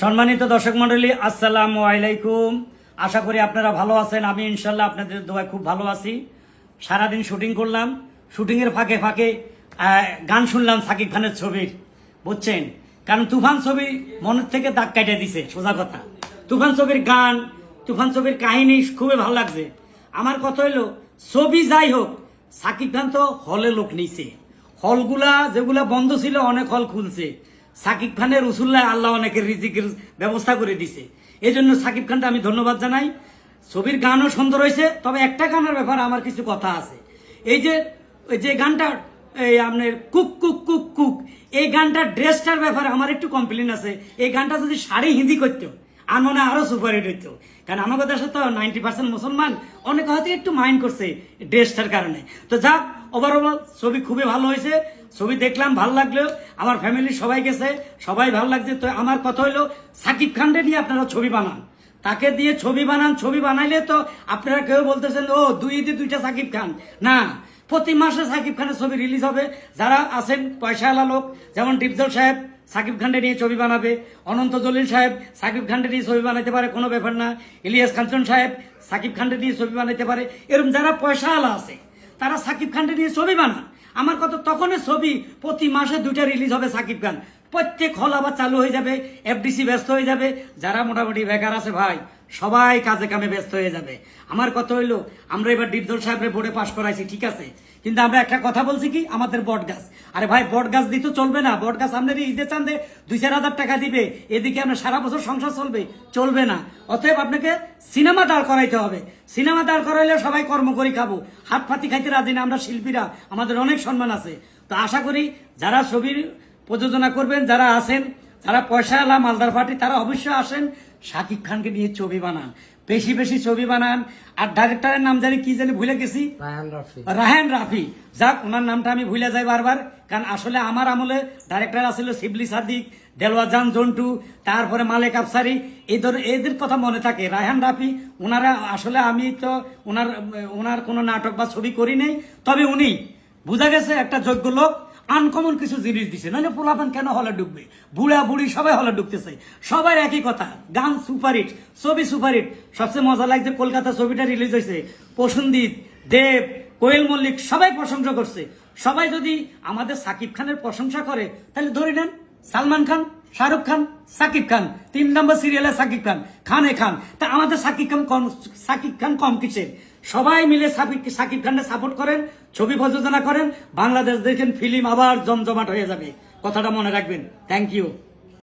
সম্মানিত দর্শক মন্ডলী আসসালামু আলাইকুম। আশা করি আপনারা ভালো আছেন। আমি ইনশাল্লাহ আপনাদের দোয়ায় খুব ভালো আছি। সারাদিন শুটিং করলাম। শুটিংয়ের ফাঁকে ফাঁকে গান শুনলাম সাকিব খানের ছবির, বুঝছেন? কারণ তুফান ছবি মনের থেকে দাগ কাটিয়ে দিছে, সোজা কথা। তুফান ছবির গান, তুফান ছবির কাহিনী খুবই ভালো লাগছে। আমার কথা হইল, ছবি যাই হোক, সাকিব খান তো হলে লোক নিছে। হলগুলা যেগুলা বন্ধ ছিল, অনেক হল খুলছে। সাকিব খানের রসুল্লাহ আল্লাহ অনেকের রিজিকের ব্যবস্থা করে দিছে। এই জন্য সাকিব খানটা আমি ধন্যবাদ জানাই। ছবির গানও সুন্দর হয়েছে, তবে একটা গানের ব্যাপারে আমার কিছু কথা আছে। এই যে যে গানটা, এই আপনার কুক কুক কুক কুক, এই গানটার ড্রেসটার ব্যাপারে আমার একটু কমপ্লেন আছে। এই গানটা যদি শাড়ি হিন্দি করতো আর মনে হয় আরও সুপারহিট হইতো। কারণ আমাদের দেশে তো নাইনটি পার্সেন্ট মুসলমান, অনেকে হয়তো একটু মাইন্ড করছে ড্রেসটার কারণে। তো যাক ওভারঅল ছবি খুবই ভালো হয়েছে। ছবি দেখলাম, ভালো লাগল। আমার ফ্যামিলির সবাই গেছে, সবাই ভালো লাগছে। তো আমার কথা হইল, সাকিব খানকে নিয়ে আপনারা ছবি বানান। তাকে দিয়ে ছবি বানান, ছবি বানাইলে তো আপনারা কেউ বলতেছেন, ও, দুই ঈদে দুইটা সাকিব খান। না, প্রতি মাসে সাকিব খানের ছবি রিলিজ হবে। যারা আছেন, পয়সাওয়ালা লোক, যেমন ডিপজল সাহেব, সাকিব খানকে নিয়ে ছবি বানাবে। অনন্ত জলিল সাহেব, সাকিব খানকে নিয়ে ছবি বানাইতে পারে, কোনো ব্যাপার না। ইলিয়াস কাঞ্চন সাহেব, সাকিব খানকে নিয়ে ছবি বানাইতে পারে। এরকম যারা পয়সাওয়ালা আছে, তারা সাকিব খানকে নিয়ে ছবি বানান। আমার কত তখনই ছবি, প্রতি মাসে দুইটা রিলিজ হবে সাকিব খান। প্রত্যেক হল আবার চালু হয়ে যাবে এফডিসি ব্যস্ত হয়ে যাবে, যারা মোটামুটি বেকার আছে ভাই সবাই কাজে কামে ব্যস্ত হয়ে যাবে। আমার কথা হইল, আমরা এবার ডিপদল সাহেবের বোর্ডে পাশ করাইছি, ঠিক আছে? কিন্তু আমরা একটা কথা বলছি কি? আমাদের বট গাছ। আরে ভাই, বট গাছ দিতে চলবে না। বট গাছ আপনার ঈদে চান্দে দুই চার হাজার টাকা দিবে। এদিকে আপনার সারা বছর সংসার চলবে চলবে না। অতএব আপনাকে সিনেমা দাঁড় করাইতে হবে। সিনেমা দাঁড় করাইলে সবাই কর্ম করি খাব। হাত ফাতি খাইতে রাজি না আমরা শিল্পীরা। আমাদের অনেক সম্মান আছে। তো আশা করি যারা ছবির প্রযোজনা করবেন, যারা আছেন, যারা পয়সা আলা মালদার পার্টি, তারা অবশ্যই আসেন। শাকিব খানকে নিয়ে ছবি বানান। বেশি বেশি ছবি বানান। আর ডাইরেক্টরের নাম জানি কি জানি ভুলে গেছি। রাহেন রাফি। যাক ওনার নামটা আমি ভুলে যাই বারবার। কারণ আসলে আমার আমলে ডাইরেক্টর আসলে শিবলি সাদিক দেলওয়াজান জন্টু তারপরে মালেক আফসারি। এই ধর এদের কথা মনে থাকে। রায়হান রাফি ওনারা আসলে আমি তো ওনার ওনার কোনো নাটক বা ছবি করি নেই। তবে উনি বোঝা গেছে একটা যোগ্য লোক। আনকমন কিছু জিনিস দিছে। নাহলে পোলাপান কেন হলে ডুববে? বুড়া বুড়ি সবাই হলে ডুবতেছে। সবার একই কথা, গান সুপারহিট ছবি সুপারহিট সবচেয়ে মজা লাগছে কলকাতা ছবিটা রিলিজ হয়েছে। প্রসন্দিত, দেব, কোয়েল মল্লিক সবাই প্রশংসা করছে। সবাই যদি আমাদের সাকিব খানের প্রশংসা করে, তাহলে ধরে নেন সালমান খান। শাহরুখ খান, সাকিব খান। তিন নম্বর সিরিয়ালে সাকিব খান। খান এ খান। তা আমাদের সাকিব খান কম, সাকিব খান কম কিসের? সবাই মিলে সাকিব সাকিব খানকে সাপোর্ট করেন, ছবি প্রযোজনা করেন, বাংলাদেশ দেখেন ফিল্ম আবার জমজমাট হয়ে যাবে। কথাটা মনে রাখবেন। Thank you